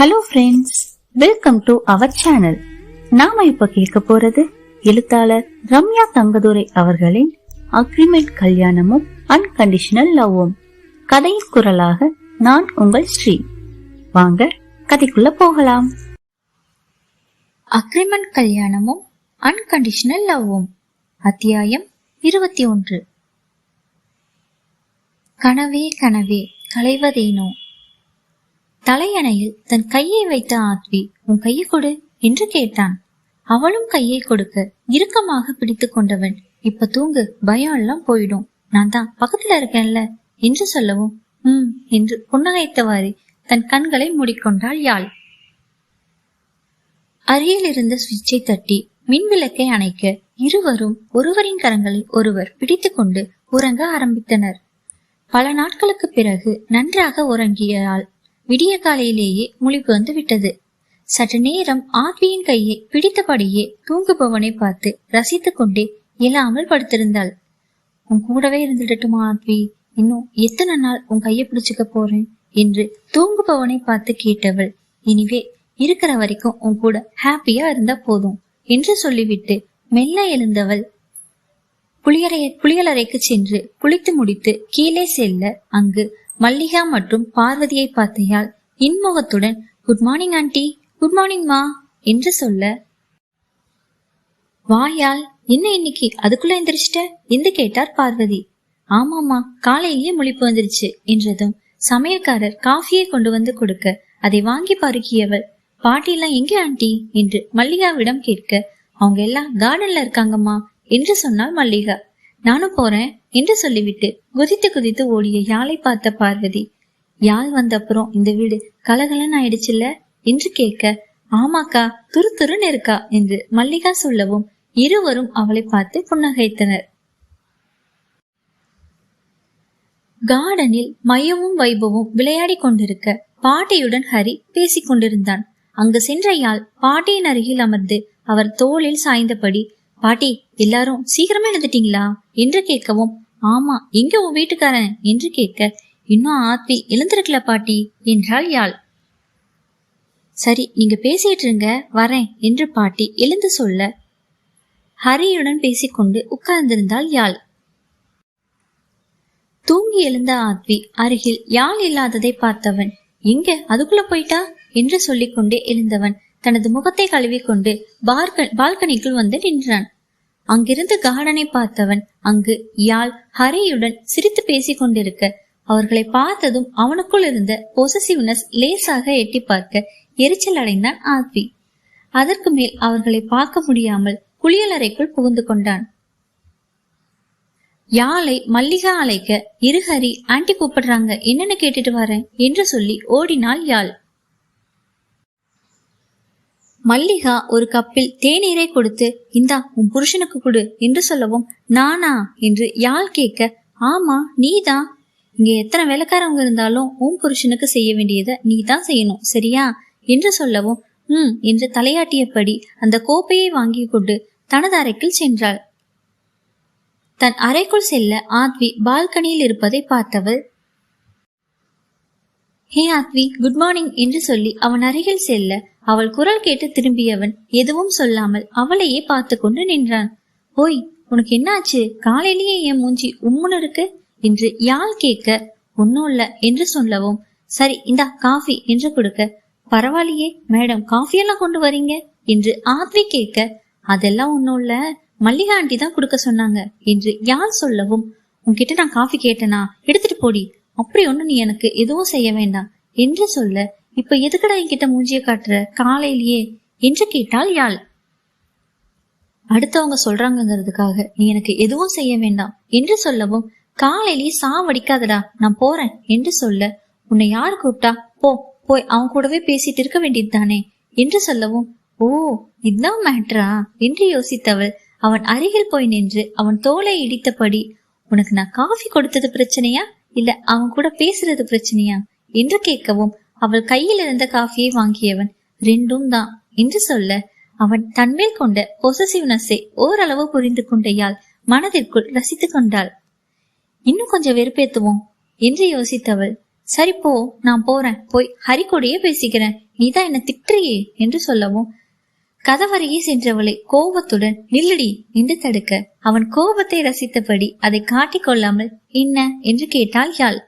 Hello friends welcome to our channel நாம இப்ப கேட்க போறது எழுத்தாளர் ரம்யா தங்கதுரை அவர்களின் அக்ரிமெண்ட் கல்யாணமும் அன்கண்டிஷனல் லவ்வும் கதையின் குரலாக நான் உங்கள் ஸ்ரீ. வாங்க கதைக்குள்ள போகலாம். அக்ரிமெண்ட் கல்யாணமும் அன்கண்டிஷனல் லவ்வும் அத்தியாயம் இருபத்தி ஒன்று. கனவே கனவே களைவதேனோ? தலையணையில் தன் கையை வைத்த ஆத்வி உன் கையை கொடு என்று கேட்டான். அவளும் கையை கொடுக்க இறுக்கமாக பிடித்து கொண்டவன் இப்ப தூங்கு பயம் எல்லாம் போயிடும். நான் தான் பக்கத்துல இருக்கேன்ல என்று சொல்லவும் ம் என்று புன்னகைத்தவாறு தன் கண்களை மூடிக்கொண்டாள் யாழ். அருகில் இருந்த சுவிட்சை தட்டி மின் விளக்கை அணைக்க இருவரும் ஒருவரின் கரங்களை ஒருவர் பிடித்துக்கொண்டு உறங்க ஆரம்பித்தனர். பல நாட்களுக்கு பிறகு நன்றாக உறங்கியால் விடிய காலையிலேயே முழிப்பு வந்து விட்டது. சற்று நேரம் ஆத்வியின் கையை பிடித்தபடியே தூங்குபவனை பார்த்து ரசித்து கொண்டே இயலாமல் படுத்திருந்தாள். உன் கூடவே இருந்துடட்டுமா ஆத்வி இன்னும் எத்தனை நாள் உன் கையை பிடிச்சுக்க போறேன்? என்று தூங்குபவனை பார்த்து கேட்டவள் இனிவே இருக்கிற வரைக்கும் உன் கூட ஹாப்பியா இருந்தா போதும் என்று சொல்லிவிட்டு மெல்ல எழுந்தவள் புளியரை புளியலறைக்கு சென்று குளித்து முடித்து கீழே செல்ல அங்கு மல்லிகா மற்றும் பார்வதியை பார்த்தையால் இன்முகத்துடன் good morning aunty good morning மா என்று சொல்ல வாயால் என்ன இன்னைக்கு? அதுக்குள்ள எந்திரிச்சிட்ட? என்று கேட்டார் பார்வதி. ஆமாமா காலையிலேயே முழிப்பு வந்துருச்சு என்றதும் சமையல்காரர் காஃபியை கொண்டு வந்து கொடுக்க அதை வாங்கி பருகியவள். பாட்டி எல்லாம் எங்கே ஆண்டி என்று மல்லிகாவிடம் கேட்க அவங்க எல்லாம் கார்டன்ல இருக்காங்கம்மா என்று சொன்னாள் மல்லிகா. நானும் போறேன் என்று சொல்லிவிட்டு குதித்து குதித்து ஓடிய யாழை பார்த்த பார்வதி யாழ் வந்த அப்புறம் இந்த வீடு கலகலன்னு ஆயிடுச்சுல்ல என்று கேட்க ஆமாக்கா துரு துருன்னு இருக்கா என்று மல்லிகா சொல்லவும் இருவரும் அவளை பார்த்து புன்னகைத்தனர். கார்டனில் மையமும் வைபவும் விளையாடி கொண்டிருக்க பாட்டியுடன் ஹரி பேசிக் கொண்டிருந்தான். அங்கு சென்ற யாழ் பாட்டியின் அருகில் அமர்ந்து அவர் தோளில் சாய்ந்தபடி பாட்டி எல்லாரும் சீக்கிரமா எழுந்துட்டீங்களா? என்று கேட்கவும் ஆமா எங்க உன் வீட்டுக்காரன்? என்று கேட்க இன்னும் ஆத்வி எழுந்திருக்கல பாட்டி என்றாள் யாழ். சரி நீங்க பேசிட்டு இருங்க வரேன் என்று பாட்டி எழுந்து சொல்ல ஹரியுடன் பேசிக்கொண்டு உட்கார்ந்திருந்தாள் யாழ். தூங்கி எழுந்த ஆத்வி அருகில் யாழ் இல்லாததை பார்த்தவன் எங்க அதுக்குள்ள போயிட்டா? என்று சொல்லிக்கொண்டே எழுந்தவன் தனது முகத்தை கழுவிக்கொண்டு பால்கனிக்குள் வந்து நின்றான். அங்கிருந்து கார்டனை பார்த்தவன் அங்கு யாழ் ஹரியுடன் சிரித்து பேசிக் கொண்டிருக்க அவர்களை பார்த்ததும் அவனுக்குள் இருந்த பொசசிவ்னஸ் லேசாக எட்டி பார்க்க எரிச்சல் அடைந்தான் ஆத்வி. அதற்கு மேல் அவர்களை பார்க்க முடியாமல் குளியலறைக்குள் புகுந்து கொண்டான். யாழை மல்லிகா அழைக்க இருஹரி ஆண்டி கூப்பிடுறாங்க. என்னன்னு கேட்டுட்டு வரேன் என்று சொல்லி ஓடினாள் யாழ். மல்லிகா ஒரு கப்பில் தேநீரை கொடுத்து இந்தா உன் புருஷனுக்கு கொடு என்று சொல்லவும் நானா? என்று யாழ் கேட்க ஆமா நீதான் இங்க எத்தனை வேலைக்காரவங்க இருந்தாலும் உன் புருஷனுக்கு செய்ய வேண்டியதை நீ தான் செய்யணும் சரியா? என்று சொல்லவும் ம் என்று தலையாட்டியபடி அந்த கோப்பையை வாங்கி கொண்டு தனது அறைக்குள் சென்றாள். தன் அறைக்குள் செல்ல ஆத்வி பால்கனியில் இருப்பதை பார்த்தவள் ஹே ஆத்வி குட் மார்னிங் என்று சொல்லி அவன் அருகில் செல்ல அவள் குரல் கேட்டு திரும்பியவன் எதுவும் சொல்லாமல் அவளையே பார்த்து கொண்டு நின்றான். ஓய் உனக்கு என்னாச்சு? காலையிலேயே என் மூஞ்சி உம்முன்னு இருக்கு? என்று யாழ் கேட்க ஒன்னும் இல்ல என்று சொல்லவும் சரி இந்தா காஃபி என்று கொடுக்க பரவாயில்லையே மேடம் காஃபியெல்லாம் கொண்டு வரீங்க? என்று ஆத்வி கேட்க அதெல்லாம் ஒன்னும் இல்ல மல்லிகா ஆண்டி தான் கொடுக்க சொன்னாங்க என்று யாழ் சொல்லவும் உன்கிட்ட நான் காஃபி கேட்டனா? எடுத்துட்டு போடி அப்படி ஒண்ணு நீ எனக்கு எதுவும் செய்ய வேண்டாம் என்று சொல்ல இப்ப எதுக்கடா என்கிட்ட மூஞ்சிய காட்டுற? காலையிலேயே. என்று கேட்டால் யாழ். அடுத்தவங்க சொல்றாங்கிறதுக்காக நீ எனக்கு எதுவும் செய்ய வேண்டாம் என்று சொல்லவும் காலையிலேயே சாவடிக்காதடா நான் போறேன் என்று சொல்ல உன்னை யாரு கூப்பிட்டா? போ போய் அவன் கூடவே பேசிட்டு இருக்க வேண்டியது தானே என்று சொல்லவும் ஓ இதுதான் மேட்ரா என்று யோசித்தவள். அவன் அருகில் போய் நின்று அவன் தோலை இடித்தபடி உனக்கு நான் காஃபி கொடுத்தது பிரச்சனையா? இல்ல அவன் கூட பேசுறது பிரச்சனையா? என்று கேட்கவும் அவள் கையில் இருந்த காஃபியை வாங்கியவன் ரெண்டும் தான். என்று சொல்ல அவன் தன்மேல் கொண்ட பொசசிவ்னஸை ஓரளவு புரிந்து கொண்டையால் மனதிற்குள் ரசித்து கொண்டாள். இன்னும் கொஞ்சம் வெறுப்பேத்துவோம் என்று யோசித்தவள். சரி போ நான் போறேன். போய் ஹரி கூடயே பேசிக்கிறேன் நீதான் என்ன திட்டுறியே என்று சொல்லவும் கதவரையே சென்றவளை கோபத்துடன் நில்லடி என்று தடுக்க அவன் கோபத்தை ரசித்தபடி அதை காட்டிக் கொள்ளாமல் என்ன? என்று கேட்டாள் யாழ்.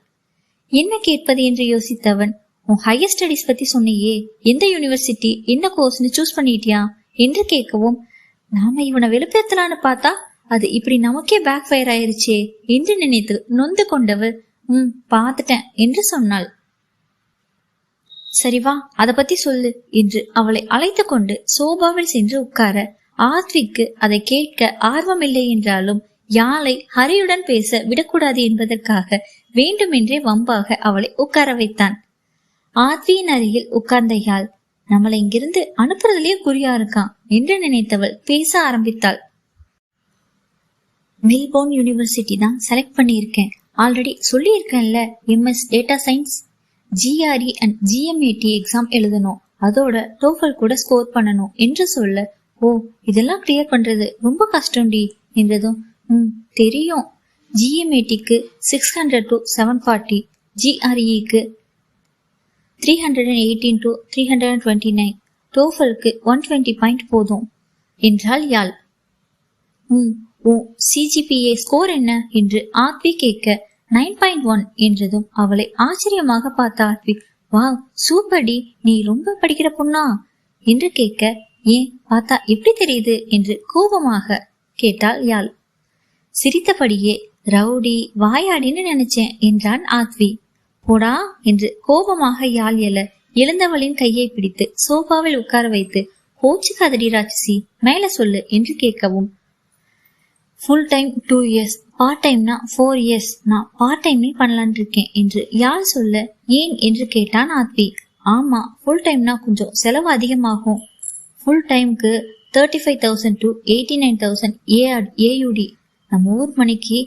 என்ன கேட்பது? என்று யோசித்தவன் உன் ஹையர் ஸ்டடிஸ் பத்தி சொன்னியே எந்த யூனிவர்சிட்டி என்ன கோர்ஸ்னு சூஸ் பண்ணிட்டியா? என்று கேட்கவும் நாம இவனை வெளுப்பேத்தலான்னு பார்த்தா அது இப்படி நமக்கே பேக் ஃபயர் ஆயிருச்சே என்று நினைத்து நொந்து கொண்டவள் ம் பார்த்துட்டேன் என்று சொன்னாள். சரி வா அத பத்தி சொல்லு என்று அவளை அழைத்து கொண்டு சோபாவில் சென்று உட்கார ஆத்விக்கு அதை கேட்க ஆர்வமில்லை என்றாலும் யாழை ஹரியுடன் பேச விடக்கூடாது என்பதற்காக வேண்டுமென்றே வம்பாக அவளை உட்கார வைத்தான். ஆத்வியின் அருகில் உட்கார்ந்த யாழ் நம்மளை இங்கிருந்து அனுப்புறதுலயே குறியா இருக்கான் என்று நினைத்தவள் பேச ஆரம்பித்தாள். மெல்போர்ன் யூனிவர்சிட்டி தான் செலக்ட் பண்ணியிருக்கேன். Already சொல்லியிருக்கேன்ல MS data science. GRE and GMAT exam எழுதணும். அதோட டோஃபல் கூட ஸ்கோர் பண்ணணும் என்று சொல்ல ஓ இதெல்லாம் கிளியர் பண்றது ரொம்ப கஷ்டம்டி என்றதும் ம் தெரியும். ஜிஎம்ஏடிக்கு six hundred to seven forty ஜிஆர்இக்கு three hundred and eighteen to three hundred and twenty nine டோஃபலுக்கு one twenty point போதும். என்றாள் யாழ். ம் ஓ சிஜிபிஏ ஸ்கோர் என்ன? என்று ஆத்வி கேட்க நைன் பாயிண்ட் ஒன் என்றதும் அவளை ஆச்சரியமாக பார்த்த ஆத்வி வாவ் சூப்படி நீ ரொம்ப படிக்கிற பொண்ணா? என்று கேட்க ஏன்? பார்த்தா எப்படி தெரியுது? என்று கோபமாக கேட்டாள் யாழ். சிரித்தபடியே ரவுடி வாயாடின்னு நினைச்சேன் என்றான் ஆத்வி போடா என்று கோபமாக யாழ் எழ எழுந்தவளின் கையை பிடித்து சோஃபாவில் உட்கார வைத்து கோச்சுக்காதடி ராட்சசி மேல சொல்லு என்று கேட்கவும். Full time two years part டைம்னா ஃபோர் இயர்ஸ் நான் பார்ட் டைமே பண்ணலான் இருக்கேன் என்று யார் சொல்ல ஏன்? என்று கேட்டான் ஆத்வி. ஆமா ஃபுல் டைம்னா கொஞ்சம் செலவு அதிகமாகும். ஃபுல் டைம்க்கு thirty five thousand to eighty nine thousand AR AUD நம்ம ஊர் மணிக்கு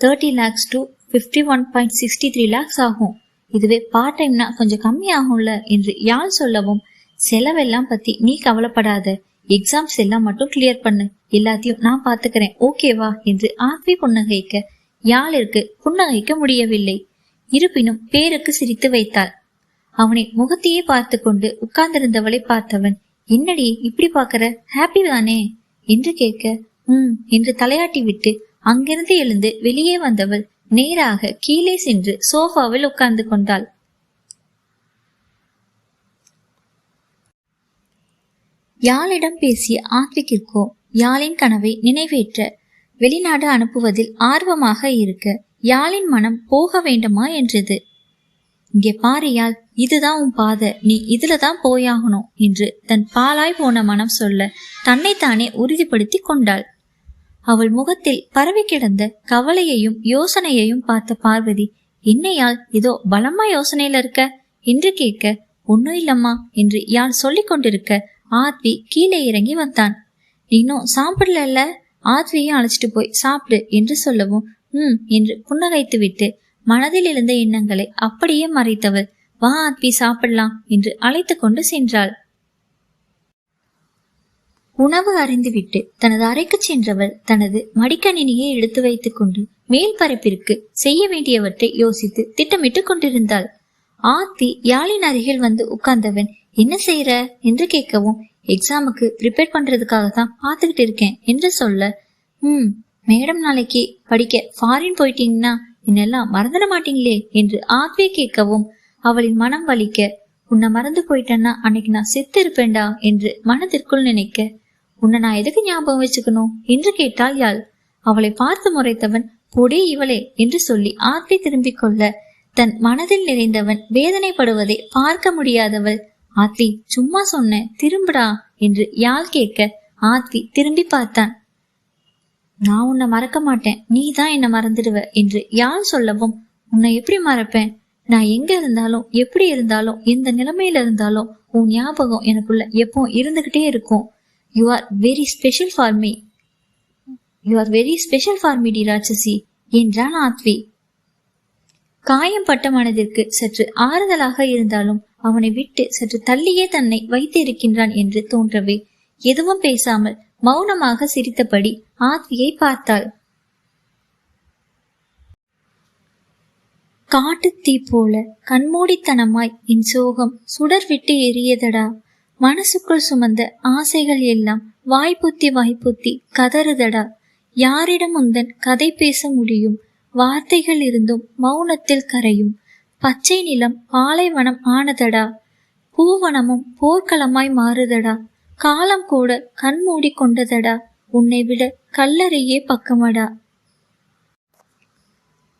thirty lakhs to fifty one point sixty three lakhs ஆகும். இதுவே பார்ட் டைம்னா கொஞ்சம் கம்மி ஆகும்ல என்று யாழ் சொல்லவும் செலவெல்லாம் பத்தி நீ கவலைப்படாத. எக்ஸாம்ஸ் எல்லாம் மட்டும் கிளியர் பண்ணு. எல்லாத்தையும் நான் பாத்துக்கிறேன். ஓகேவா என்று ஆத்வி புன்னகைக்க யாழிற்கு புன்னகைக்க முடியவில்லை. இருப்பினும் பேருக்கு சிரித்து வைத்தாள். அவனை முகத்தையே பார்த்து கொண்டு உட்கார்ந்திருந்தவளை பார்த்தவன் என்னடி இப்படி பாக்குற? ஹாப்பி தானே? என்று கேட்க ம் என்று தலையாட்டி விட்டு அங்கிருந்து எழுந்து வெளியே வந்தவள் நேராக கீழே சென்று சோஃபாவில் உட்கார்ந்து கொண்டாள். யாழிடம் பேசிய ஆத்விக்கிற்கோ யாழின் கனவை நினைவேற்ற வெளிநாடு அனுப்புவதில் ஆர்வமாக இருக்க யாழின் மனம் போக வேண்டுமா என்றது. இங்கே பாரு யாழ் இதுதான் உன் பாதை நீ இதுல தான் போயாகணும் என்று தன் பாலாய் போன மனம் சொல்ல தன்னைத்தானே உறுதிப்படுத்தி கொண்டாள். அவள் முகத்தில் பரவி கிடந்த கவலையையும் யோசனையையும் பார்த்த பார்வதி என்னையால் இதோ பலமா யோசனையில இருக்க? என்று கேட்க ஒன்னும் இல்லம்மா என்று யாழ் சொல்லிக் கொண்டிருக்க ஆத்வி கீழே இறங்கி வந்தான். நீனும் சாப்பிடல ஆத்வியை அழைச்சிட்டு போய் சாப்பிடு என்று சொல்லவும் ம் என்று புன்னகைத்து விட்டு மனதில் இருந்த எண்ணங்களை அப்படியே மறைத்தவள் வா ஆத்வி சாப்பிடலாம் என்று அழைத்து கொண்டு சென்றாள். உணவு அறிந்துவிட்டு தனது அறைக்கு சென்றவள் தனது மடிக்கணினியை எடுத்து வைத்துக் கொண்டு மேல் பரப்பிற்கு செய்ய வேண்டியவற்றை யோசித்து திட்டமிட்டு கொண்டிருந்தாள். ஆத்தி யாழின் அருகில் வந்து உட்கார்ந்தவன் என்ன செய்யற என்று கேட்கவும் எக்ஸாமுக்கு ப்ரிப்பேர் பண்றதுக்காக தான் பார்த்துக்கிட்டு இருக்கேன் என்று சொல்ல ம் மேடம் நாளைக்கு படிக்க ஃபாரின் போயிட்டீங்கன்னா என்னெல்லாம் மறந்துட மாட்டீங்களே? என்று ஆத்வே கேட்கவும் அவளின் மனம் வலிக்க உன்னை மறந்து போயிட்டேன்னா அன்னைக்கு நான் செத்து இருப்பேன்டா என்று மனதிற்குள் நினைக்க உன்னை நான் எதுக்கு ஞாபகம் வச்சுக்கணும்? என்று கேட்டாள் யாழ். அவளை பார்த்து முறைத்தவன் பொடி இவளே என்று சொல்லி ஆத்வி திரும்பிக் கொள்ள தன் மனதில் நிறைந்தவன் வேதனைப்படுவதை பார்க்க முடியாதவள். ஆத்வி சும்மா சொன்னேன் திரும்புடா என்று யாழ் கேட்க ஆத்வி திரும்பி பார்த்தான். நான் உன்னை மறக்க மாட்டேன். நீ தான் என்ன மறந்துடுவ என்று யாழ் சொல்லவும் உன்னை எப்படி மறப்பேன்? நான் எங்க இருந்தாலும் எப்படி இருந்தாலும் எந்த நிலைமையில இருந்தாலும் உன் ஞாபகம் எனக்குள்ள எப்போ இருந்துகிட்டே இருக்கும். You are very special for me you are very special for me D ராட்சசி என்றான் ஆத்வி. காயம் பட்ட மனதிற்கு சற்று ஆறுதலாக இருந்தாலும் அவனை விட்டு சற்று தள்ளியே தன்னை வைத்து இருக்கின்றான் என்று தோன்றவே எதுவும் பேசாமல் மௌனமாக சிரித்தபடி ஆத்வியை பார்த்தாள். காட்டுத் தீ போல கண்மூடித்தனமாய் என் சோகம் சுடர் விட்டு எரியதடா மனசுக்குள் சுமந்த ஆசைகள் எல்லாம் வாய்ப்புத்தி வாய்ப்புத்தி கதறுதடா. யாரிடம் உந்தன் கதை பேச முடியும்? வார்த்தைகள் இருந்தும் மௌனத்தில் கரையும். பச்சை நிலம் பாலைவனம் ஆனதடா. பூவனமும் போர்க்களமாய் மாறுதடா. காலம் கூட கண்மூடி கொண்டதடா. உன்னை விட கல்லறையே பக்கமடா.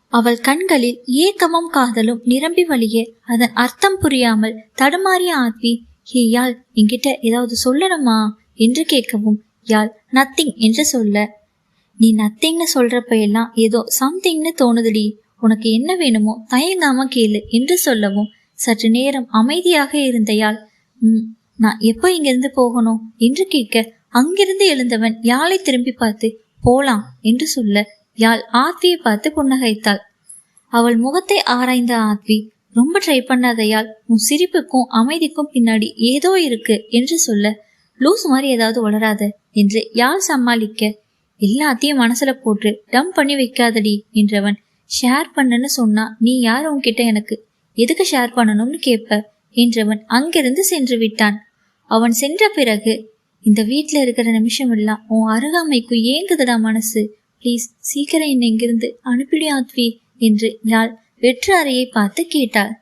அவள் கண்களில் ஏக்கமும் காதலும் நிரம்பி வழிய அதன் அர்த்தம் புரியாமல் தடுமாறிய ஆத்வி ஹே யாழ் என்கிட்ட ஏதாவது சொல்லணுமா? என்று கேட்கவும் யாழ் நத்திங் என்று சொல்ல நீ நத்திங்னு சொல்றப்ப எல்லாம் ஏதோ சம்திங்னு தோணுதுடி. உனக்கு என்ன வேணுமோ தயங்காம கேளு என்று சொல்லவும் சற்று நேரம் அமைதியாக இருந்த யாழ் "ம், நான் எப்போ இங்கிருந்து போகணும்? என்று கேட்க அங்கிருந்து எழுந்தவன் யாழை திரும்பி பார்த்து போலாம் என்று சொல்ல யாழ் ஆத்வியை பார்த்து புன்னகைத்தாள். அவள் முகத்தை ஆராய்ந்த ஆத்வி ரொம்ப ட்ரை பண்ணாதையால் உன் சிரிப்புக்கும் அமைதிக்கும் பின்னாடி ஏதோ இருக்கு என்று சொல்ல லூஸ் மாதிரி ஏதாவது வளராத என்று யார் சமாளிக்க? எல்லாத்தையும் மனசுல போட்டு டம் பண்ணி வைக்காதடி என்றவன் ஷேர் பண்ணுன்னு சொன்னா நீ யார் உன்கிட்ட எனக்கு எதுக்கு ஷேர் பண்ணணும்னு கேட்ப என்றவன் அங்கிருந்து சென்று விட்டான். அவன் சென்ற பிறகு இந்த வீட்டில் இருக்கிற நிமிஷம் எல்லாம் உன் அருகாமைக்கு ஏங்குதுடா மனசு. ப்ளீஸ் சீக்கிரம் என்னை இங்கிருந்து அனுப்பிடு ஆத்வி என்று யாழ் வெற்று பார்த்து கேட்டாள்.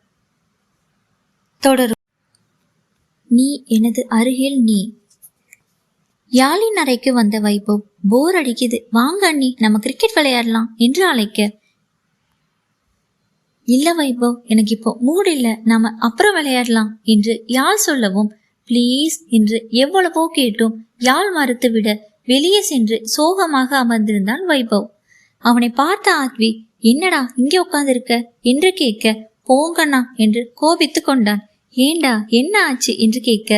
தொடரும். நீ எனது அருகில் நீ. யாழின் அறைக்கு வந்த வைபவ் போர் அடிக்குது. வாங்க அண்ணி நம்ம கிரிக்கெட் விளையாடலாம் என்று அழைக்க. இல்ல வைபவ் எனக்கு இப்போ மூட் இல்ல. நாம அப்புறம் விளையாடலாம் என்று யாழ் சொல்லவும் ப்ளீஸ் என்று எவ்வளவோ கேட்டும். யாழ் மறுத்துவிட வெளியே சென்று சோகமாக அமர்ந்திருந்தான் வைபவ். அவனை பார்த்த ஆத்வி என்னடா இங்கே உட்கார்ந்திருக்க? என்று கேட்க போங்கண்ணா என்று கோபித்து கொண்டான். ஏண்டா என்ன ஆச்சு? என்று கேட்க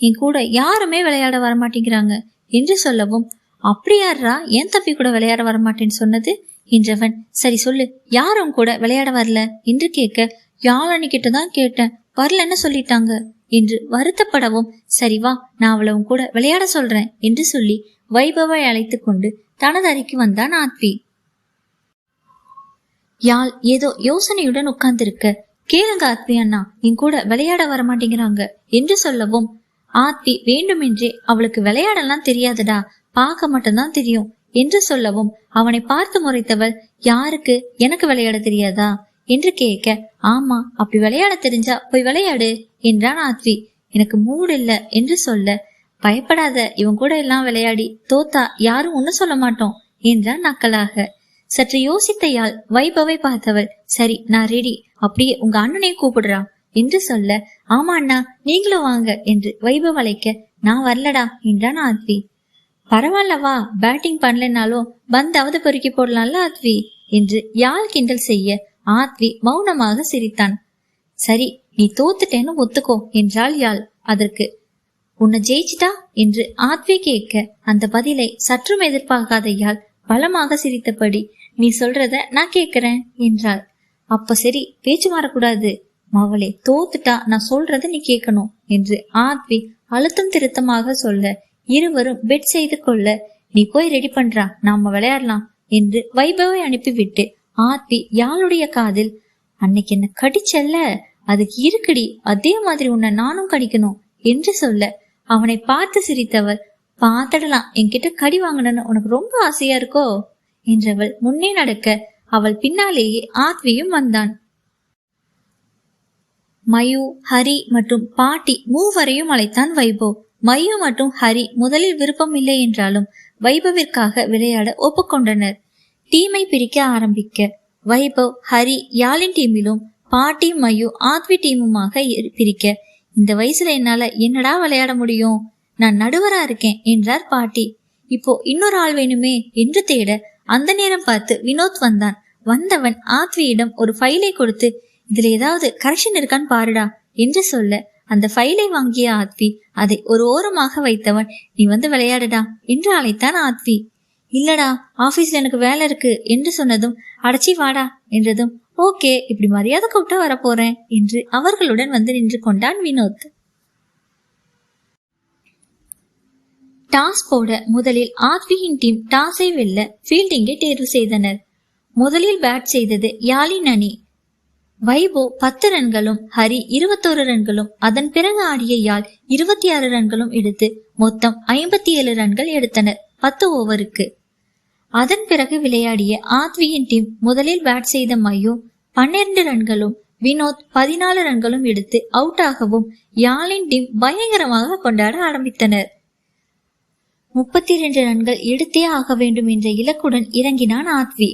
என் கூட யாருமே விளையாட வரமாட்டேங்கிறாங்க என்று சொல்லவும் அப்படியாரா என் தம்பி கூட விளையாட வரமாட்டேன்னு சொன்னது? என்றவன் சரி சொல்லு யாரும் கூட விளையாட வரல? என்று கேட்க யாழனி கிட்ட தான் கேட்டேன் வரலன்னு சொல்லிட்டாங்க என்று வருத்தப்படவும் சரி வா நான் அவளை கூட விளையாட சொல்றேன் என்று சொல்லி வைபவை அழைத்து கொண்டு தனது அறைக்கு வந்தான் ஆத்வி. யாழ் ஏதோ யோசனையுடன் உட்கார்ந்திருக்க கேளுங்க ஆத்வி அண்ணா என் கூட விளையாட வர மாட்டேங்கிறாங்க என்று சொல்லவும் ஆத்வி வேண்டுமென்றே அவளுக்கு விளையாடலாம் தெரியாதுடா பார்க்க மட்டும்தான் தெரியும் என்று சொல்லவும் அவனை பார்த்து முறைத்தவள் யாருக்கு எனக்கு விளையாட தெரியாதா? என்று கேட்க ஆமா அப்படி விளையாட தெரிஞ்சா போய் விளையாடு என்றான் ஆத்வி எனக்கு மூடு இல்ல என்று சொல்ல பயப்படாத இவன் கூட எல்லாம் விளையாடி தோத்தா யாரும் ஒன்னும் சொல்ல மாட்டோம் என்றான் நக்கலாக. சற்று யோசித்தையால் வைபவை பார்த்தவள் சரி நான் ரெடி அப்படியே உங்க அண்ணனையும் கூப்பிடுறான் என்று சொல்ல ஆமா அண்ணா நீங்களும் வாங்க. என்று வைபவ் அழைக்க நான் வரலடா என்றான் ஆத்வி. பரவாயில்ல வா பேட்டிங் பண்ணலனாலும் பந்தாவது பொறுக்கி போடலாம்ல ஆத்வி? என்று யாழ் கிண்டல் செய்ய ஆத்வி மௌனமாக சிரித்தான். சரி நீ தோத்துட்டேன்னு ஒத்துக்கோ என்றாள் யாழ். அதற்கு உன்னை ஜெயிச்சிட்டா? என்று ஆத்வி கேட்க அந்த பதிலை சற்றும் எதிர்பார்க்காத யாழ் பலமாக சிரித்தபடி நீ சொல்றத நான் கேட்கிறேன் என்றாள். அப்ப சரி பேச்சு மாறக்கூடாது. மவளே தோத்துட்டா நான் சொல்றத நீ கேட்கணும் என்று ஆத்வி அழுத்தம் திருத்தமாக சொல்ல இருவரும் பெட் செய்து கொள்ள நீ போய் ரெடி பண்றா நாம விளையாடலாம் என்று வைபவை அனுப்பிவிட்டு ஆத்வி யாழுடைய காதில் அன்னைக்கு என்ன கடிச்சல்ல? அதுக்கு இருக்குடி அதே மாதிரி உன்னை நானும் கடிக்கணும் என்று சொல்ல அவனை பார்த்து சிரித்தவள் பாத்தடலாம் என்கிட்ட கடி வாங்கணும்னு உனக்கு ரொம்ப ஆசையா இருக்கோ? என்றவள் முன்னே நடக்க அவள் பின்னாலேயே ஆத்வியும் வந்தான். மயு ஹரி மற்றும் பாட்டி மூவரையும் அழைத்தான் வைபவ். மயு மற்றும் ஹரி முதலில் விருப்பம் இல்லை என்றாலும் வைபவிற்காக விளையாட ஒப்புக்கொண்டனர். டீமை பிரிக்க ஆரம்பிக்க வைபவ் ஹரி யாழின் டீமிலும் பாட்டி மயு ஆத்வி டீமுமாக பிரிக்க இந்த வயசுல என்னால என்னடா விளையாட முடியும்? நான் நடுவரா இருக்கேன் என்றார் பாட்டி. இப்போ இன்னொரு ஆள் வேணுமே? என்று தேட அந்த நேரம் பார்த்து வினோத் வந்தான். வந்தவன் ஆத்வியிடம் ஒரு ஃபைலை கொடுத்து இதுல ஏதாவது கரெக்ஷன் இருக்கான்னு பாருடா என்று சொல்ல அந்த ஃபைலை வாங்கிய ஆத்வி அதை ஒரு ஓரமாக வைத்தவன் நீ வந்து விளையாடுடா என்று அழைத்தான் ஆத்வி. இல்லடா ஆபீஸ்ல எனக்கு வேலை இருக்கு என்று சொன்னதும் அடைச்சி வாடா என்றதும் ஓகே இப்படி மரியாதை கூப்பிட்டா வரப்போறேன் என்று அவர்களுடன் வந்து நின்று கொண்டான் வினோத். டாஸ் போட முதலில் ஆத்வியின் டீம் டாஸை வெல்ல ஃபீல்டிங்கை தேர்வு செய்தனர். முதலில் பேட் செய்தது யாழின் அணி. வைபோ பத்து ரன்களும் ஹரி இருபத்தோரு ரன்களும் அதன் பிறகு ஆடிய யாழ் இருபத்தி ஆறு ரன்களும் எடுத்து மொத்தம் ஐம்பத்தி ஏழு ரன்கள் எடுத்தனர் பத்து ஓவருக்கு. அதன் பிறகு விளையாடிய ஆத்வியின் டீம் முதலில் பேட் செய்த மையோ பன்னிரண்டு ரன்களும் வினோத் பதினாலு ரன்களும் எடுத்து அவுட் ஆகவும் யாழின் டீம் பயங்கரமாக கொண்டாட ஆரம்பித்தனர். முப்பத்தி இரண்டு ரன்கள் எடுத்தே ஆக வேண்டும் என்ற இலக்குடன் இறங்கினான் ஆத்வி.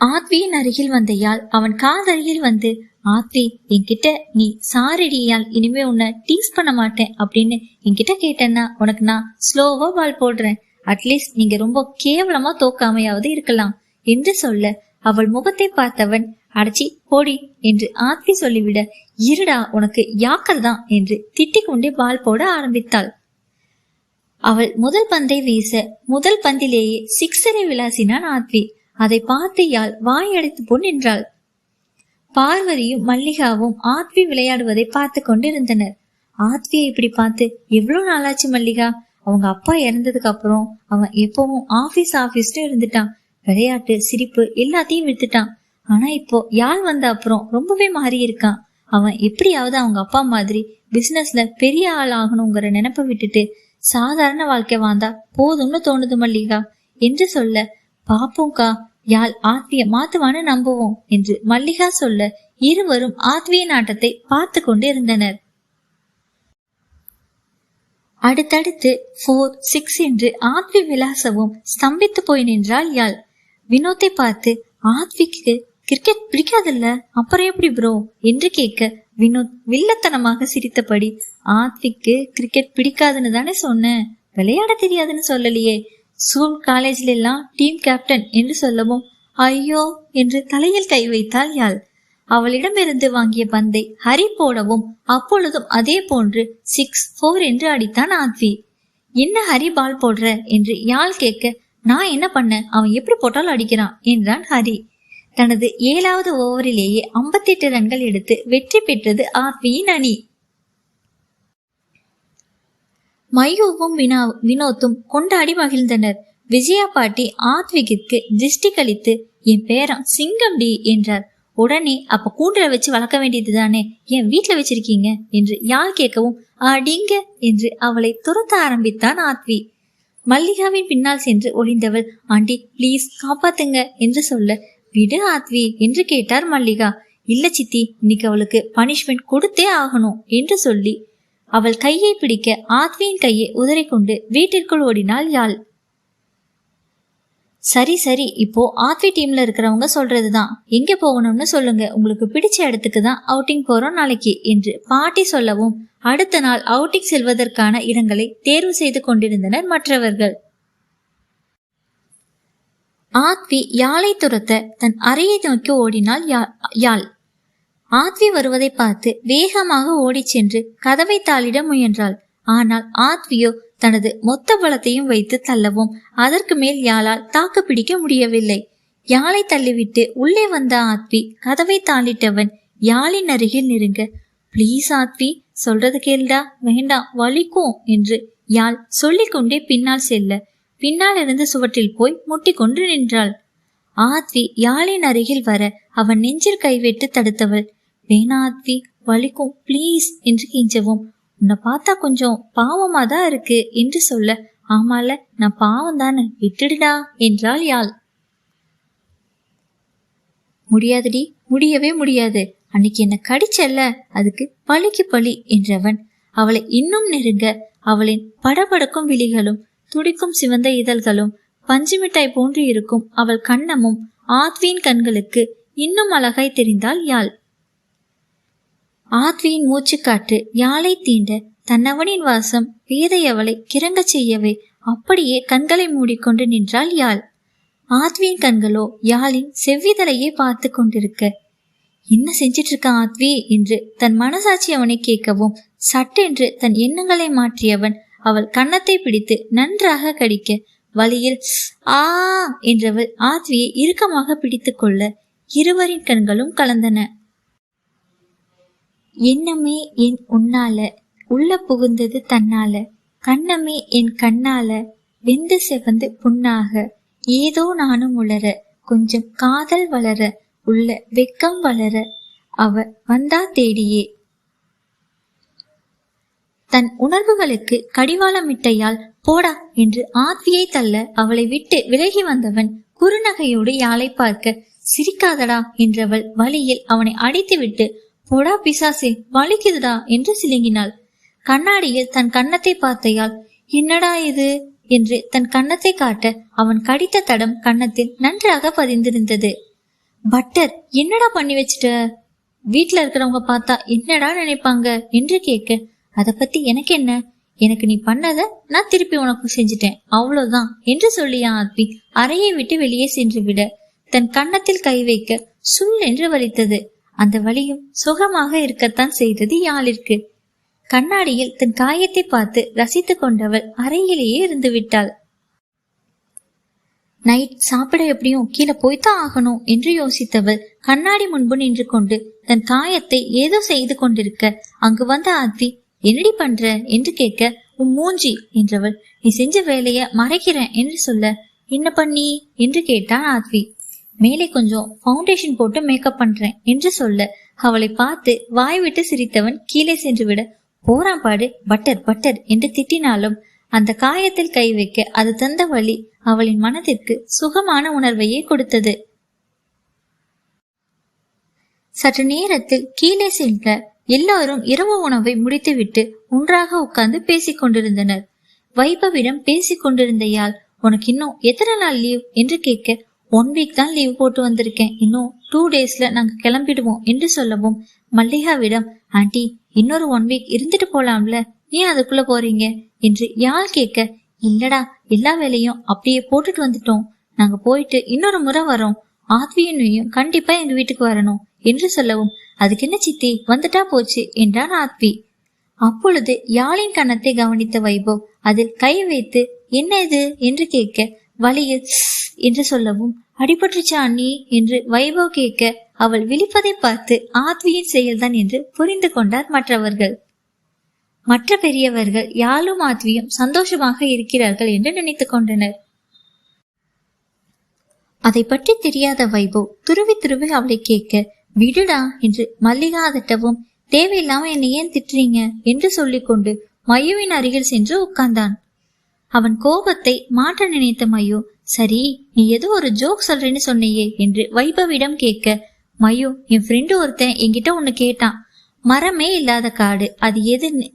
ஆத்வியின் அருகில் வந்த யாழ் அவன் காதருகில் வந்து ஆத்வி என்கிட்ட நீ சாரிடி யாழ் இனிமே உன்னை டீஸ் பண்ண மாட்டேன் அப்படின்னு என்கிட்ட கேட்டேன்னா உனக்கு நான் ஸ்லோவா பால் போடுறேன். அட்லீஸ்ட் நீங்க ரொம்ப கேவலமா தோக்காமையாவது இருக்கலாம் என்று சொல்ல அவள் முகத்தை பார்த்தவன் அடைச்சி போடி என்று ஆத்வி சொல்லிவிட இருடா உனக்கு யாக்கல் தான் என்று திட்டிக் கொண்டே பால் போட ஆரம்பித்தாள். அவள் முதல் பந்தை வீச முதல் பந்திலேயே சிக்ஸரை விளாசினான் ஆத்வி. அதை பார்த்து யாழ் வாயடைத்து போன் நின்றாள். பார்வதியும் மல்லிகாவும் ஆத்வி விளையாடுவதை பார்த்து கொண்டிருந்தனர். ஆத்வியை இப்படி பார்த்து எவ்வளவு நாளாச்சு மல்லிகா? அவங்க அப்பா இறந்ததுக்கு அப்புறம் அவன் எப்பவும் ஆபீஸ் ஆபீஸ்னு இருந்துட்டான். விளையாட்டு சிரிப்பு எல்லாத்தையும் வித்துட்டான். ஆனா இப்போ யாழ் வந்த அப்புறம் ரொம்பவே மாறி இருக்கான் அவன் எப்படியாவது அவங்க அப்பா மாதிரி பிசினஸ்ல பெரிய ஆள் ஆகணுங்கிற நினைப்ப விட்டுட்டு சாதாரண வாழ்க்கை வாழ்ந்தா போதும்னு தோணுது மல்லிகா. என்று சொல்ல பாப்போம்க்கா யாழ் ஆத்விய மாத்துவான்னு நம்புவோம் என்று மல்லிகா சொல்ல இருவரும் ஆத்விய நாட்டத்தை பார்த்து கொண்டு இருந்தனர். அடுத்தடுத்து போர் சிக்ஸ் என்று ஆத்வி விலாசவும் ஸ்தம்பித்து போய் நின்றாள் யாழ். வினோத்தை பார்த்து ஆத்விக்கு கிரிக்கெட் பிடிக்காதுல்ல? அப்புறம் எப்படி ப்ரோ என்று கேட்க வினோத் வில்லத்தனமாக சிரித்தபடி ஆத்விக்கு கிரிக்கெட் பிடிக்காதுன்னு தானே சொன்னேன் விளையாட தெரியாதுன்னு சொல்லலையே. ஸ்கூல் காலேஜ்ல எல்லாம் டீம் கேப்டன் என்று சொல்லவும் ஐயோ என்று தலையில் கை வைத்தாள் யாழ். அவளிடமிருந்து வாங்கிய பந்தை ஹரி போடவும் அப்பொழுதும் அதே போன்று சிக்ஸ் ஃபோர் என்று அடித்தான் ஆத்வி. என்ன ஹரி பால் போடுற? என்று யாழ் கேட்க நான் என்ன பண்ண? அவன் எப்படி போட்டாலும் அடிக்கிறான் என்றான் ஹரி. தனது ஏழாவது ஓவரிலேயே 58 ரன்கள் எடுத்து வெற்றி பெற்றது ஆத்வியின் அணி. மயூவும் வினா வினோத்தும் கொண்டாடி மகிழ்ந்தனர். விஜயா பாட்டி ஆத்விகிற்கு திருஷ்டி கழித்து என் பேரம் சிங்கம் டி என்றார். உடனே அப்ப கூண்டுல வச்சு வளர்க்க வேண்டியது தானே என் வீட்டுல வச்சிருக்கீங்க? என்று யாழ் கேட்கவும் அடிங்க என்று அவளை துரத்த ஆரம்பித்தான் ஆத்வி. மல்லிகாவின் பின்னால் சென்று ஒளிந்தவள் ஆண்டி ப்ளீஸ் காப்பாத்துங்க என்று சொல்ல விடு ஆத்வி என்று கேட்டார் மல்லிகா. இல்ல சித்தி இன்னைக்கு அவளுக்கு பனிஷ்மெண்ட் கொடுத்தே ஆகணும் என்று சொல்லி அவள் கையை பிடிக்க ஆத்வியின் கையை உதறிக்கொண்டு வீட்டிற்குள் ஓடினாள் யாழ். சரி சரி இப்போ ஆத்வி டீம்ல இருக்கிறவங்க சொல்றதுதான். எங்க போகணும்னு சொல்லுங்க. உங்களுக்கு பிடிச்ச இடத்துக்கு தான் அவுட்டிங் போறோம் நாளைக்கு என்று பாட்டி சொல்லவும் அடுத்த நாள் அவுட்டிங் செல்வதற்கான இடங்களை தேர்வு செய்து கொண்டிருந்தனர் மற்றவர்கள். ஆத்வி யாழை துரத்த தன் அறையை நோக்கி ஓடினாள் யா- யாழ். ஆத்வி வருவதை பார்த்து வேகமாக ஓடிச் சென்று கதவை தாளிட முயன்றாள். ஆனால் ஆத்வியோ தனது மொத்த பலத்தையும் வைத்து தள்ளவும் அதற்கு மேல் யாழால் தாக்கு பிடிக்க முடியவில்லை. யாழை தள்ளிவிட்டு உள்ளே வந்த ஆத்வி கதவை தாளிட்டவன் யாழின் அருகில் நெருங்க ப்ளீஸ் ஆத்வி சொல்றது கேளுடா வேண்டாம் வலிக்கும் என்று யாழ் சொல்லிக்கொண்டே பின்னால் செல்ல பின்னால் இருந்து சுவற்றில் போய் முட்டிக்கொண்டு நின்றாள். ஆத்வி யாழின் அருகில் வர அவன் நெஞ்சில் கைவிட்டு தடுத்தவள். வேணா ஆத்வி வலிக்கும் ப்ளீஸ் என்று கெஞ்சவும். உன்னை பார்த்தா கொஞ்சம் பாவமா தான் இருக்கு என்று சொல்ல ஆமால நான் பாவம் தானே விட்டுடுடா என்றாள் யாழ். முடியாதுடி முடியவே முடியாது. அன்னைக்கு என்ன கடிச்சல்ல அதுக்கு பழிக்கு பழி என்றவன். அவளை இன்னும் நெருங்க அவளின் படபடக்கும் விழிகளும் துடிக்கும் சிவந்த இதழ்களும் பஞ்சு மிட்டாய் போன்று இருக்கும் அவள் கண்ணமும் ஆத்வியின் கண்களுக்கு இன்னும் அழகாய் தெரிந்தாள் யாழ். ஆத்வியின் மூச்சுக்காற்று யாழை தீண்ட தன்னவனின் வாசம் பேதையவளை கிறங்க செய்யவே அப்படியே கண்களை மூடிக்கொண்டு நின்றாள் யாழ். ஆத்வியின் கண்களோ யாழின் செவ்விதழையே பார்த்து கொண்டிருக்க என்ன செஞ்சிட்டு இருக்க ஆத்வி? என்று தன் மனசாட்சி அவனை கேட்கவும் சட்டென்று தன் எண்ணங்களை மாற்றியவன் அவள் கன்னத்தை பிடித்து நன்றாக கடிக்க வழியில் ஆ என்றவள் ஆத்வியை இறுக்கமாக பிடித்துக் கொள்ள இருவரின் கண்களும் கலந்தன. எண்ணமே என் உன்னால உள்ள புகுந்தது தன்னால கண்ணமே என் கண்ணால வெந்து செவந்து புண்ணாக ஏதோ நானும் உளர கொஞ்சம் காதல் வளர உள்ள வெக்கம் வளர அவ வந்தா தேடியே. தன் உணர்வுகளுக்கு கடிவாளமிட்டையால் போடா என்று ஆத்வியை தள்ள அவளை விட்டு விலகி வந்தவன் குறுநகையோடு யாழை பார்க்க சிரிக்காதடா என்றவள் வழியில் அவனை அடித்துவிட்டு போடா பிசாசே வலிக்குதுடா என்று சிலுங்கினாள். கண்ணாடியில் தன் கன்னத்தை பார்த்தையால் என்னடா இது? என்று தன் கன்னத்தை காட்ட அவன் கடித்த தடம் கன்னத்தில் நன்றாக பதிந்திருந்தது. பட்டர் என்னடா பண்ணி வச்சிட்ட? வீட்டுல இருக்கிறவங்க பார்த்தா என்னடா நினைப்பாங்க? என்று கேட்க அதை பத்தி எனக்கு என்ன எனக்கு நீ பண்ணத நான் திருப்பி உனக்கு செஞ்சுட்டேன். அவ்வளவுதான். என்று சொல்லியா ஆத்மி. அறையை விட்டு வெளியே சென்று விட. தன் கன்னத்தில் கை வைக்க சுல் என்று வலித்தது. அந்த வலியும் சுகமாக இருக்கத்தான் செய்தது யாழிற்கு. கண்ணாடியில் தன் காயத்தை பார்த்து ரசித்து கொண்டவள் அறையிலேயே இருந்து விட்டாள். நைட் சாப்பிட எப்படியும் கீழே போய்த்தான் ஆகணும் என்று யோசித்தவள் கண்ணாடி முன்பு நின்று கொண்டு தன் காயத்தை ஏதோ செய்து கொண்டிருக்க. அங்கு வந்த ஆத்வி என்னடி பண்ற? என்று கேட்க உன் மூஞ்சி என்றவள். நீ செஞ்ச வேலைய மறைக்கிறேன் என்று சொல்ல என்ன பண்ணி? என்று கேட்டான் ஆத்வி. மேலே கொஞ்சம் ஃபவுண்டேஷன் போட்டு மேக்கப் பண்றேன் என்று சொல்ல அவளை பார்த்து வாய் விட்டு சிரித்தவன் கீழே சென்று விட போறான் பாடு பட்டர் பட்டர் என்று திட்டினாலும் அந்த காயத்தில் கை வைக்க அது தந்த வழி அவளின் மனதிற்கு சுகமான உணர்வையே கொடுத்தது. சற்று நேரத்தில் கீழே சென்ற எல்லாரும் இரவு உணவை முடித்துவிட்டு ஒன்றாக உட்கார்ந்து பேசிக் கொண்டிருந்தனர். வைபவிடம் பேசிக் கொண்டிருந்தையால் உனக்கு இன்னும் எத்தனை நாள் லீவ் என்று கேட்க ஒன் வீக் தான் லீவ் போட்டு வந்திருக்கேன். இன்னும் டூ டேஸ்ல நாங்க கிளம்பிடுவோம் என்று சொல்லவும் மல்லிகாவிடம் ஆண்டி இன்னொரு ஒன் வீக் இருந்துட்டு போலாம்ல. ஏன் அதுக்குள்ள போறீங்க? என்று யாழ் கேட்க இல்லடா எல்லா வேலையும் அப்படியே போட்டுட்டு வந்துட்டோம். நாங்க போயிட்டு இன்னொரு முறை வரோம். ஆத்வியனையும் கண்டிப்பா எங்க வீட்டுக்கு வரணும் என்று சொல்லவும் அதுக்கு என்ன சித்தி? வந்துட்டா போச்சு என்றான் ஆத்வி. அப்பொழுது யாழின் கன்னத்தை கவனித்த வைபவ் அதில் கை வைத்து என்ன இது? என்று கேட்க வழியில் என்று சொல்லவும் அடிபட்டுச்சா அண்ணி? என்று வைபவ் கேட்க அவள் விழிப்பதை பார்த்து ஆத்வியின் செயல்தான் என்று புரிந்து கொண்டார் மற்றவர்கள். மற்ற பெரியவர்கள் யாழும் ஆத்வியும் சந்தோஷமாக இருக்கிறார்கள் என்று நினைத்துக் கொண்டனர். அதை பற்றி தெரியாத வைபவ் துருவி துருவி அவளை கேட்க விடுடா என்று மல்லிகா அதட்டவும் தேவையில்லாம என்னை ஏன் திட்டுறீங்க? என்று சொல்லிக்கொண்டு மையுவின் அருகில் சென்று உட்கார்ந்தான். அவன் கோபத்தை மாற்ற நினைத்த மயு சரி நீ ஏதோ ஒரு ஜோக் சொல்றேன்னு சொன்னியே என்று வைபவிடம் கேட்க மையு என் ஃப்ரெண்டு ஒருத்தன் என்கிட்ட ஒன்னு கேட்டான். மரமே இல்லாத காடு. அது எதுன்னு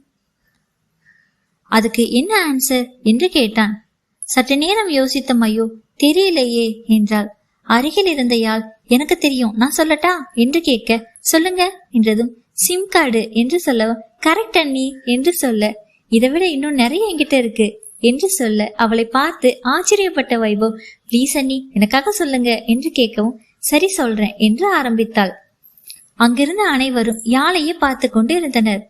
அதுக்கு என்ன ஆன்சர் என்று கேட்டான். சற்று நேரம் யோசித்த மயு தெரியலையே என்றாள். அருகில் இருந்த யாழ் எனக்கு தெரியும். நான் சொல்லட்டா? என்று கேட்க சொல்லுங்க என்றதும் சிம் கார்டு என்று சொல்ல கரெக்ட் அண்ணி என்று சொல்ல இதை விட இன்னும் நிறைய என்கிட்ட இருக்கு என்று சொல்ல அவளை பார்த்து ஆச்சரியப்பட்ட வைபவ் ப்ளீஸ் அண்ணி எனக்காக சொல்லுங்க என்று கேட்கவும் சரி சொல்றேன் என்று ஆரம்பித்தாள். அங்கிருந்த அனைவரும் யாழையே பார்த்து கொண்டு இருந்தனர்.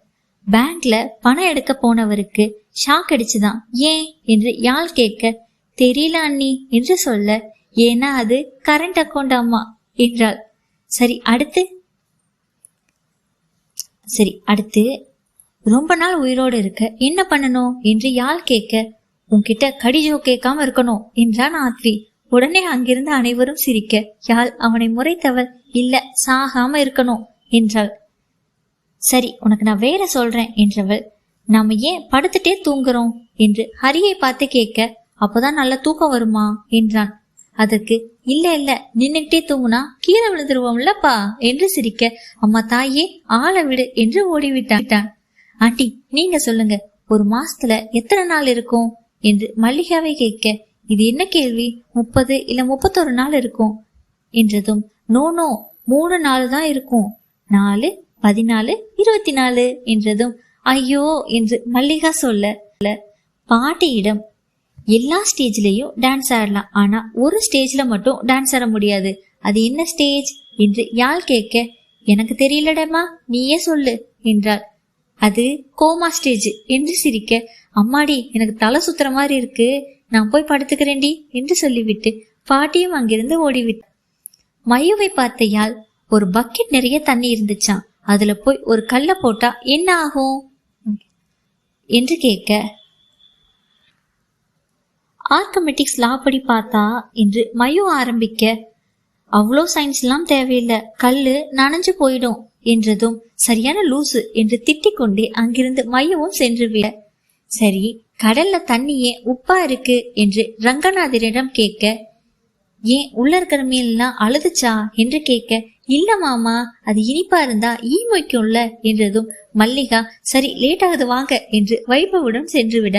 பேங்க்ல பணம் எடுக்க போனவருக்கு ஷாக் அடிச்சுதான் ஏன்? என்று யாழ் கேட்க தெரியல அண்ணி என்று சொல்ல ஏன்னா அது கரண்ட் அக்கௌண்ட் அம்மா என்றாள். சரி அடுத்து? சரி அடுத்து ரொம்ப நாள் உயிரோடு இருக்க என்ன பண்ணணும் என்று யாழ் கேட்க உன்கிட்ட கடிஜோ கேட்காம இருக்கணும் என்றான் ஆத்வி. உடனே அங்கிருந்து அனைவரும் சிரிக்க யாழ் அவனை முறைத்தவள்? இல்ல சாகாம இருக்கணும் என்றாள். சரி உனக்கு நான் வேற சொல்றேன் என்றவள். நாம ஏன் படுத்துட்டே தூங்குறோம்? என்று ஹரியை பார்த்து கேட்க அப்போதான் நல்ல தூக்கம் வருமா என்றான். அதற்கு இல்ல இல்ல நின்னுகிட்டே தூங்குனா கீழே விழுந்துருவோம்லப்பா என்று சிரிக்க அம்மா தாயே ஆளை விடு என்று ஓடிவிட்டான். ஆண்டி நீங்க சொல்லுங்க ஒரு மாசத்துல எத்தனை நாள் இருக்கும்? என்று மல்லிகாவை கேட்க இது என்ன கேள்வி? முப்பது இல்ல முப்பத்தொரு நாள் இருக்கும்? என்றதும் நோ நோ மூணு நாள் தான் இருக்கும். நாலு பதினாலு இருபத்தி நாலு என்றதும் ஐயோ என்று மல்லிகா சொல்ல பாட்டியிடம் எல்லா ஸ்டேஜ்லயும் டான்ஸ் ஆடலாம். ஆனா ஒரு ஸ்டேஜ்ல மட்டும் டான்ஸ் ஆட முடியாது. அது என்ன ஸ்டேஜ் என்று யாழ் கேட்க? எனக்கு தெரியலடமா நீயே சொல்லு என்றாள். அது கோமா ஸ்டேஜ் என்று சிரிக்க அம்மாடி எனக்கு தலை சுத்துற மாதிரி இருக்கு. நான் போய் படுத்துக்கிறேன்டி என்று சொல்லிவிட்டு பாட்டியும் அங்கிருந்து ஓடிவிட்டு மயுவை பார்த்த யாழ் ஒரு பக்கெட் நிறைய தண்ணி இருந்துச்சாம். அதுல போய் ஒரு கல்ல போட்டா என்ன ஆகும்? என்று கேட்க ஆர்கமெட்டிக்ஸ் லா படி பார்த்தா என்று மயோ ஆரம்பிக்க அவ்வளோ சயின்ஸ் எல்லாம் தேவையில்லை. கல்லு நனைஞ்சு போயிடும் என்றதும் சரியான லூசு என்று திட்டிக் கொண்டே அங்கிருந்து மையவும் சென்று விட சரி கடல்ல தண்ணியே உப்பா இருக்கு என்று ரங்கநாதரிடம் கேட்க ஏன் உள்ள இருக்கிற மீன்லாம் அழுதுச்சா என்று கேட்க இல்ல மாமா அது இனிப்பா இருந்தா ஈ மொய்க்கும்ல என்றதும் மல்லிகா சரி லேட் ஆகுது வாங்க என்று வைபவுடன் சென்று விட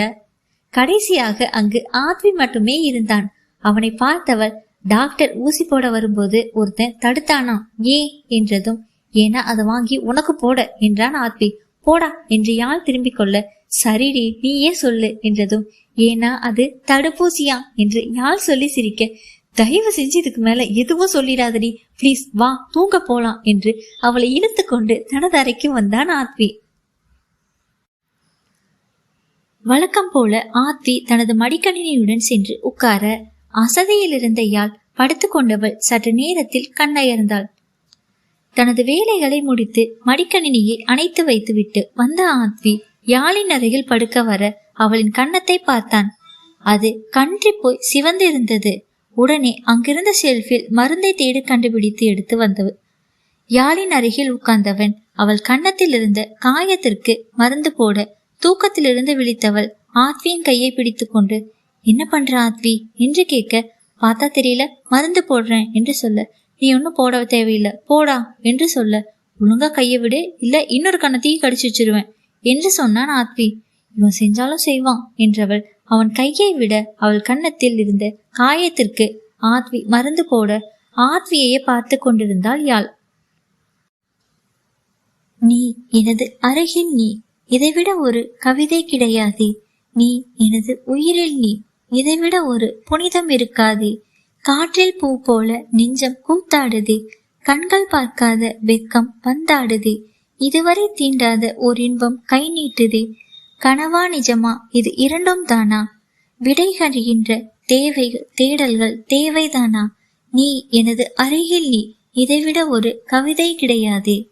கடைசியாக அங்கு ஆத்வி மட்டுமே இருந்தான். அவனை பார்த்தவள் டாக்டர் ஊசி போட வரும்போது ஒருத்தன் தடுத்தானா ஏன் என்றதும் ஏன்னா அதை வாங்கி உனக்கு போட என்றான் ஆத்வி. போடா என்று யாழ் திரும்பிக் கொள்ள சரிடி நீயே சொல்லு என்றதும் ஏன்னா அது தடுப்பூசியா என்று யாழ் சொல்லி சிரிக்க தயவு செஞ்சு இதுக்கு மேல எதுவும் சொல்லிடாதடி ப்ளீஸ் வா தூங்க போலாம் என்று அவளை இழுத்து கொண்டு தனது அறைக்கு வந்தான் ஆத்வி. வழக்கம் போல ஆத்வி தனது மடிக்கணினியுடன் சென்று உட்கார அசதியில் இருந்த யாழ் படுத்து கொண்டவள் சற்று நேரத்தில் கண்ணயர்ந்தாள். தனது வேலைகளை முடித்து மடிக்கணினியை அணைத்து வைத்துவிட்டு வந்த ஆத்வி யாழின் அருகில் படுக்க வர அவளின் கன்னத்தை பார்த்தான். அது கன்றி போய் சிவந்திருந்தது. உடனே அங்கிருந்த ஷெல்ஃபில் மருந்தை தேடி கண்டுபிடித்து எடுத்து வந்தவள் யாழின் அருகில் உட்கார்ந்தவன் அவள் கன்னத்தில் இருந்த காயத்திற்கு மருந்து போட தூக்கத்திலிருந்து விழித்தவள் ஆத்வியின் கையை பிடித்துக்கொண்டு என்ன பண்ற ஆத்வி? என்று கேட்க பார்த்தா தெரியல மருந்து போடுறேன் என்று சொல்ல நீ ஒன்றும் போட தேவையில்லை போடா என்று சொல்ல ஒழுங்கா கையை விடு இல்ல இன்னொரு கணத்தையும் கடிச்சு வச்சிருவேன் என்று சொன்னான் ஆத்வி. இவன் செஞ்சாலும் செய்வான் என்றவள் அவன் கையை விட அவள் கன்னத்தில் இருந்த காயத்திற்கு ஆத்வி மருந்து போட ஆத்வியையே பார்த்து கொண்டிருந்தாள் யாழ். நீ எனது அருகில் நீ இதைவிட ஒரு கவிதை கிடையாதே. நீ எனது உயிரில் நீ. இதைவிட ஒரு புனிதம் இருக்காதே. காற்றில் பூ போல நெஞ்சம் கூத்தாடுதே. கண்கள் பார்க்காத வெக்கம் வந்தாடுதே இதுவரை தீண்டாத ஓர் இன்பம் கை நீட்டுதே. கனவா நிஜமா இது இரண்டும் தானா? விடைகறிகின்ற தேவைகள் தேடல்கள் தேவைதானா? நீ எனது அருகில் நீ. இதைவிட ஒரு கவிதை கிடையாதே.